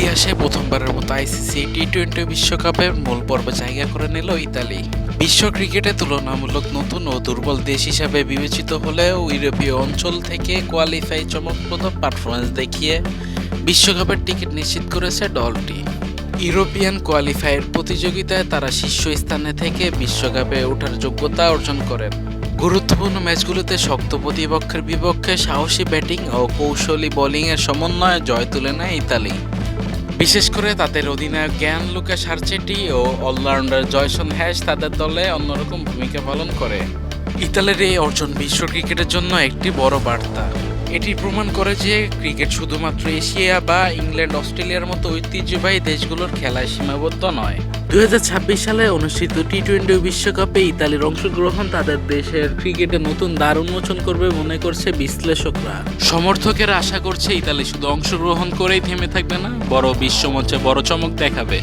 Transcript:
ইতিহাসে প্রথমবারের মতো আইসিসি টি টোয়েন্টি বিশ্বকাপের মূল পর্বে জায়গা করে নিল ইতালি। বিশ্ব ক্রিকেটে তুলনামূলক নতুন ও দুর্বল দেশ হিসাবে বিবেচিত হলেও ইউরোপীয় অঞ্চল থেকে কোয়ালিফাই চমকপ্রদ পারফরমেন্স দেখিয়ে বিশ্বকাপের টিকিট নিশ্চিত করেছে দলটি। ইউরোপিয়ান কোয়ালিফায়ার প্রতিযোগিতায় তারা শীর্ষস্থানে থেকে বিশ্বকাপে ওঠার যোগ্যতা অর্জন করেন। গুরুত্বপূর্ণ ম্যাচগুলোতে শক্ত প্রতিপক্ষের বিপক্ষে সাহসী ব্যাটিং ও কৌশলী বোলিংয়ের সমন্বয়ে জয় তুলে নেয় ইতালি। বিশেষ করে তাদের অধিনায়ক জ্ঞান লুকা সার্চেটি ও অলরাউন্ডার জয়সন হ্যাশ তাদের দলে অন্যরকম ভূমিকা পালন করে। ইতালির এই অর্জন বিশ্ব ক্রিকেটের জন্য একটি বড় বার্তা। এটি প্রমাণ করে যে ক্রিকেট শুধুমাত্র এশিয়া বা ইংল্যান্ড, অস্ট্রেলিয়ার মতো ঐতিহ্যবাহী দেশগুলোর খেলায় সীমাবদ্ধ নয়। দুই সালে অনুষ্ঠিত টি টোয়েন্টি বিশ্বকাপে ইতালির অংশগ্রহণ তাদের দেশের ক্রিকেটে নতুন দ্বার উন্মোচন করবে মনে করছে বিশ্লেষকরা। সমর্থকেরা আশা করছে ইতালি শুধু অংশগ্রহণ করেই থেমে থাকবে না বড় বিশ্বমঞ্চে বড় চমক দেখাবে।